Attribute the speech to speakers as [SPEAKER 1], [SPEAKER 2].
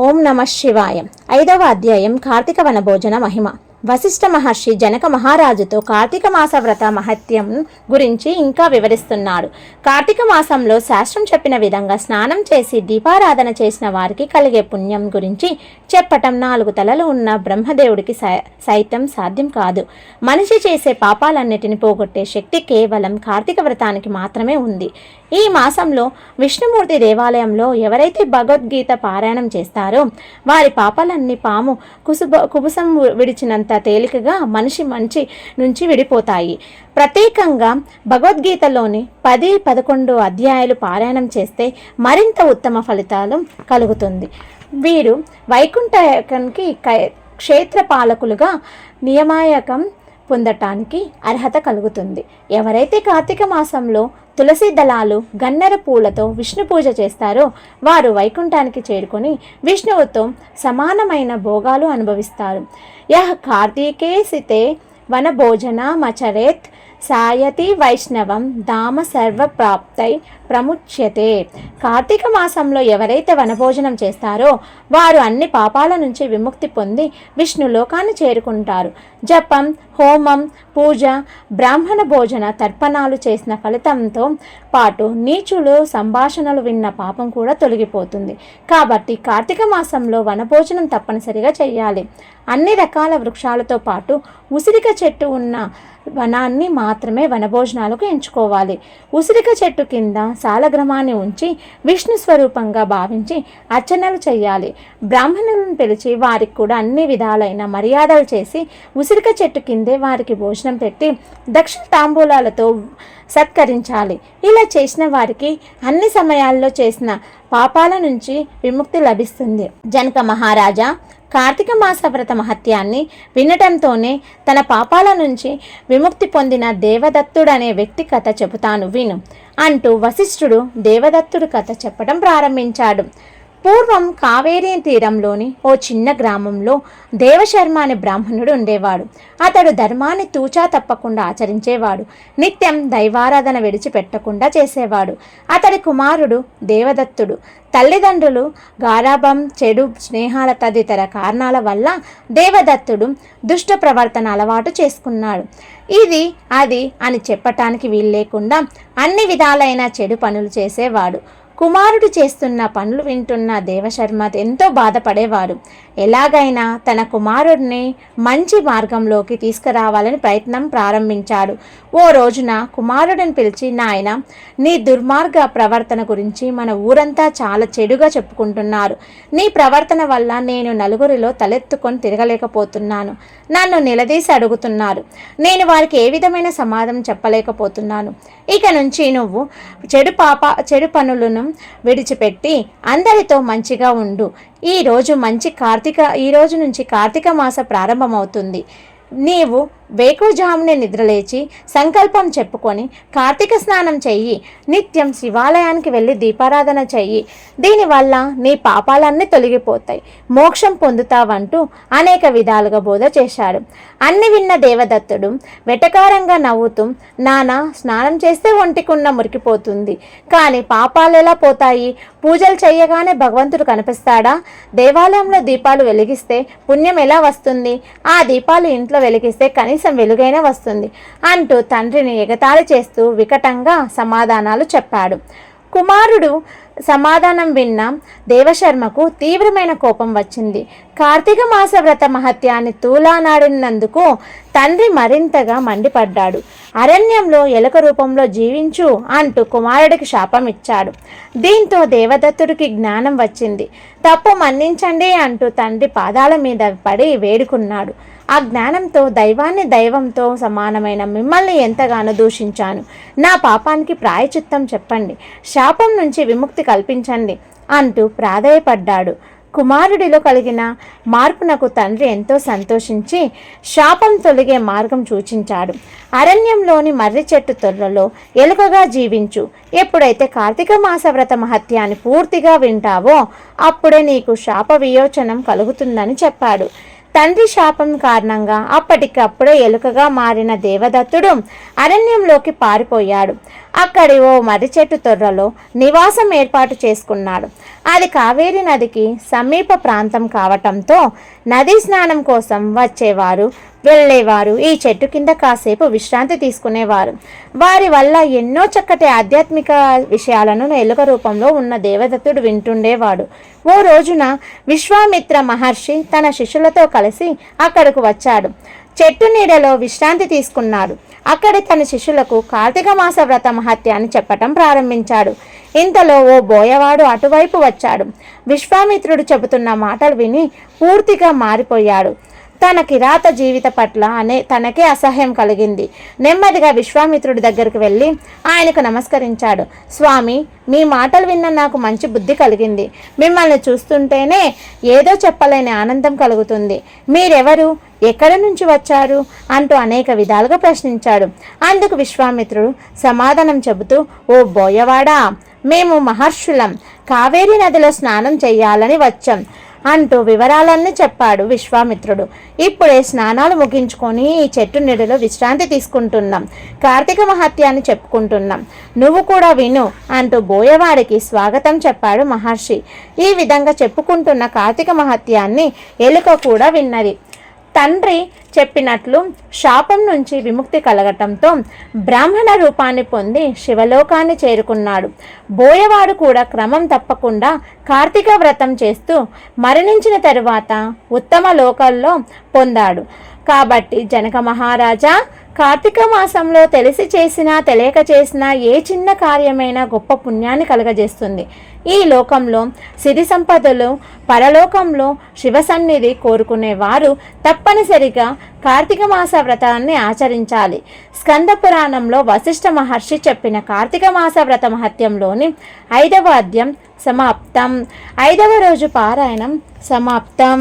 [SPEAKER 1] ఓం నమ శివాయ. ఐదవ అధ్యాయం కార్తీక వనభోజన మహిమ. వశిష్ఠ మహర్షి జనక మహారాజుతో కార్తీక మాస వ్రత మహత్యం గురించి ఇంకా వివరిస్తున్నాడు కార్తీక మాసంలో శాస్త్రం చెప్పిన విధంగా స్నానం చేసి దీపారాధన చేసిన వారికి కలిగే పుణ్యం గురించి చెప్పటం నాలుగు తలలు ఉన్న బ్రహ్మదేవుడికి సై- సైతం సాధ్యం కాదు. మనిషి చేసే పాపాలన్నిటిని పోగొట్టే శక్తి కేవలం కార్తీక వ్రతానికి మాత్రమే ఉంది. ఈ మాసంలో విష్ణుమూర్తి దేవాలయంలో ఎవరైతే భగవద్గీత పారాయణం చేస్తారో వారి పాపాలన్నీ పాము కుసుబ కుబుసం విడిచినంత తేలికగా మనిషి మంచి నుంచి విడిపోతాయి. ప్రత్యేకంగా భగవద్గీతలోని పది పదకొండు అధ్యాయాలు పారాయణం చేస్తే మరింత ఉత్తమ ఫలితాలు కలుగుతుంది. వీరు వైకుంఠానికి క్షేత్ర పాలకులుగా నియమాయకం పొందటానికి అర్హత కలుగుతుంది. ఎవరైతే కార్తీక మాసంలో తులసి దళాలు గన్నెర పూలతో విష్ణు పూజ చేస్తారో వారు వైకుంఠానికి చేరుకొని విష్ణువుతో సమానమైన భోగాలు అనుభవిస్తారు. యహ కార్తీకే సితే వనభోజనమచరేత్ సాయతి వైష్ణవం ధామ సర్వప్రాప్తై ప్రముచ్యతే. కార్తీక మాసంలో ఎవరైతే వనభోజనం చేస్తారో వారు అన్ని పాపాల నుంచి విముక్తి పొంది విష్ణు లోకాన్ని చేరుకుంటారు. జపం హోమం పూజ బ్రాహ్మణ భోజన తర్పణాలు చేసిన ఫలితంతో పాటు నీచులు సంభాషణలు విన్న పాపం కూడా తొలగిపోతుంది. కాబట్టి కార్తీక మాసంలో వనభోజనం తప్పనిసరిగా చేయాలి. అన్ని రకాల వృక్షాలతో పాటు ఉసిరిక చెట్టు ఉన్న వనాన్ని మాత్రమే వనభోజనాలకు ఎంచుకోవాలి. ఉసిరిక చెట్టు కింద సాలగ్రమాన్ని ఉంచి విష్ణు స్వరూపంగా భావించి అర్చనలు చేయాలి. బ్రాహ్మణులను పిలిచి వారికి కూడా అన్ని విధాలైన మర్యాదలు చేసి ఉసిరిక చెట్టు కిందే వారికి భోజనం పెట్టి దక్షిణ తాంబూలాలతో సత్కరించాలి. ఇలా చేసిన వారికి అన్ని సమయాల్లో చేసిన పాపాల నుంచి విముక్తి లభిస్తుంది. జనక మహారాజా కార్తీక మాస వ్రత మహత్యాన్ని వినటంతోనే తన పాపాల నుంచి విముక్తి పొందిన దేవదత్తుడనే వ్యక్తి కథ చెబుతాను విను. అంటూ వశిష్ఠుడు దేవదత్తుడు కథ చెప్పడం ప్రారంభించాడు. పూర్వం కావేరీ తీరంలోని ఓ చిన్న గ్రామంలో దేవశర్మ అనే బ్రాహ్మణుడు ఉండేవాడు. అతడు ధర్మాన్ని తూచా తప్పకుండా ఆచరించేవాడు. నిత్యం దైవారాధన విడిచిపెట్టకుండా చేసేవాడు. అతడి కుమారుడు దేవదత్తుడు. తల్లిదండ్రులు గారాభం చెడు స్నేహాల తదితర కారణాల వల్ల దేవదత్తుడు దుష్ట ప్రవర్తన అలవాటు చేసుకున్నాడు. ఇది అది అని చెప్పటానికి వీల్లేకుండా అన్ని విధాలైన చెడు పనులు చేసేవాడు. కుమారుడు చేస్తున్న పనులు వింటున్న దేవశర్మ ఎంతో బాధపడేవారు. ఎలాగైనా తన కుమారుడిని మంచి మార్గంలోకి తీసుకురావాలని ప్రయత్నం ప్రారంభించాడు. ఓ రోజున కుమారుడిని పిలిచి నాయన నీ దుర్మార్గ ప్రవర్తన గురించి మన ఊరంతా చాలా చెడుగా చెప్పుకుంటున్నారు. నీ ప్రవర్తన వల్ల నేను నలుగురిలో తలెత్తుకొని తిరగలేకపోతున్నాను. నన్ను నిలదీసి అడుగుతున్నారు. నేను వారికి ఏ విధమైన సమాధానం చెప్పలేకపోతున్నాను. ఇక నుంచి నువ్వు చెడు పాప చెడు పనులను విడిచిపెట్టి అందరితో మంచిగా ఉండు. ఈరోజు మంచి కార్తీక ఈ రోజు నుంచి కార్తీక మాస ప్రారంభమవుతుంది. నీవు వేకుజామునే నిద్రలేచి సంకల్పం చెప్పుకొని కార్తీక స్నానం చెయ్యి నిత్యం శివాలయానికి వెళ్ళి దీపారాధన చెయ్యి. దీనివల్ల నీ పాపాలన్నీ తొలగిపోతాయి. మోక్షం పొందుతావంటూ అనేక విధాలుగా బోధ చేశాడు. అన్ని విన్న దేవదత్తుడు వెటకారంగా నవ్వుతూ నానా స్నానం చేస్తే ఒంటికున్న మురికిపోతుంది. కానీ పాపాలు ఎలా పోతాయి? పూజలు చేయగానే భగవంతుడు కనిపిస్తాడా? దేవాలయంలో దీపాలు వెలిగిస్తే పుణ్యం ఎలా వస్తుంది? ఆ దీపాలు ఇంట్లో వెలిగిస్తే కనీసం వెలుగైనా వస్తుంది అంటూ తండ్రిని ఎగతాళి చేస్తూ వికటంగా సమాధానాలు చెప్పాడు. కుమారుడు సమాధానం విన్న దేవశర్మకు తీవ్రమైన కోపం వచ్చింది. కార్తీక మాస వ్రత మహత్యాన్ని తూలానాడినందుకు తండ్రి మరింతగా మండిపడ్డాడు. అరణ్యంలో ఎలుక రూపంలో జీవించు అంటూ కుమారుడికి శాపం ఇచ్చాడు. దీంతో దేవదత్తుడికి జ్ఞానం వచ్చింది. తప్పు మన్నించండి అంటూ తండ్రి పాదాల మీద పడి వేడుకున్నాడు. ఆ జ్ఞానంతో దైవాన్ని దైవంతో సమానమైన మిమ్మల్ని ఎంతగానో దూషించాను. నా పాపానికి ప్రాయచిత్తం చెప్పండి. శాపం నుంచి విముక్తి కల్పించండి అంటూ ప్రాధాయపడ్డాడు. కుమారుడిలో కలిగిన మార్పునకు తండ్రి ఎంతో సంతోషించి శాపం తొలగే మార్గం సూచించాడు. అరణ్యంలోని మర్రి చెట్టు తొర్రలో ఎలుకగా జీవించు. ఎప్పుడైతే కార్తీక మాస వ్రత మహత్యాన్ని పూర్తిగా వింటావో అప్పుడే నీకు శాప వియోచనం కలుగుతుందని చెప్పాడు. తండ్రి శాపం కారణంగా అప్పటికప్పుడే ఎలుకగా మారిన దేవదత్తుడు అరణ్యంలోకి పారిపోయాడు. అక్కడి ఓ మర్రి చెట్టు తొర్రలో నివాసం ఏర్పాటు చేసుకున్నాడు. అది కావేరి నదికి సమీప ప్రాంతం కావటంతో నదీ స్నానం కోసం వచ్చేవారు వెళ్ళేవారు. ఈ చెట్టు కింద కాసేపు విశ్రాంతి తీసుకునేవారు. వారి వల్ల ఎన్నో చక్కటి ఆధ్యాత్మిక విషయాలను ఎలుక రూపంలో ఉన్న దేవదత్తుడు వింటుండేవాడు. ఓ రోజున విశ్వామిత్ర మహర్షి తన శిష్యులతో కలిసి అక్కడకు వచ్చాడు. చెట్టు నీడలో విశ్రాంతి తీసుకున్నాడు. అక్కడి తన శిష్యులకు కార్తీక మాస వ్రత మహత్యాన్ని చెప్పటం ప్రారంభించాడు. ఇంతలో ఓ బోయవాడు అటువైపు వచ్చాడు. విశ్వామిత్రుడు చెబుతున్న మాటలు విని పూర్తిగా మారిపోయాడు. తన కిరాత జీవిత పట్ల అనే తనకే అసహ్యం కలిగింది. నెమ్మదిగా విశ్వామిత్రుడి దగ్గరికి వెళ్ళి ఆయనకు నమస్కరించాడు. స్వామి మీ మాటలు విన్న నాకు మంచి బుద్ధి కలిగింది. మిమ్మల్ని చూస్తుంటేనే ఏదో చెప్పలేని ఆనందం కలుగుతుంది. మీరెవరు? ఎక్కడి నుంచి వచ్చారు? అంటూ అనేక విధాలుగా ప్రశ్నించాడు. అందుకు విశ్వామిత్రుడు సమాధానం చెబుతూ ఓ బోయవాడా మేము మహర్షులం. కావేరీ నదిలో స్నానం చేయాలని వచ్చాం. అంటూ వివరాలన్నీ చెప్పాడు విశ్వామిత్రుడు. ఇప్పుడే స్నానాలు ముగించుకొని ఈ చెట్టు నీడలో విశ్రాంతి తీసుకుంటున్నాం. కార్తీక మహత్యాన్ని చెప్పుకుంటున్నాం. నువ్వు కూడా విను అంటూ బోయవాడికి స్వాగతం చెప్పాడు మహర్షి. ఈ విధంగా చెప్పుకుంటున్న కార్తీక మహత్యాన్ని ఎలుక కూడా విన్నది. తండ్రి చెప్పినట్లు శాపం నుంచి విముక్తి కలగటంతో బ్రాహ్మణ రూపాన్ని పొంది శివలోకాన్ని చేరుకున్నాడు. బోయవాడు కూడా క్రమం తప్పకుండా కార్తీక వ్రతం చేస్తూ మరణించిన తరువాత ఉత్తమ లోకల్లో పొందాడు. కాబట్టి జనక మహారాజా కార్తీక మాసంలో తెలిసి చేసినా తెలియక చేసినా ఏ చిన్న కార్యమైనా గొప్ప పుణ్యాన్ని కలగజేస్తుంది. ఈ లోకంలో సిరి సంపదలు పరలోకంలో శివ సన్నిధి కోరుకునే వారు తప్పనిసరిగా కార్తీక మాస వ్రతాన్ని ఆచరించాలి. స్కంద పురాణంలో వశిష్ఠ మహర్షి చెప్పిన కార్తీక మాస వ్రత మహత్యంలోని ఐదవ అద్యం సమాప్తం. ఐదవ రోజు పారాయణం సమాప్తం.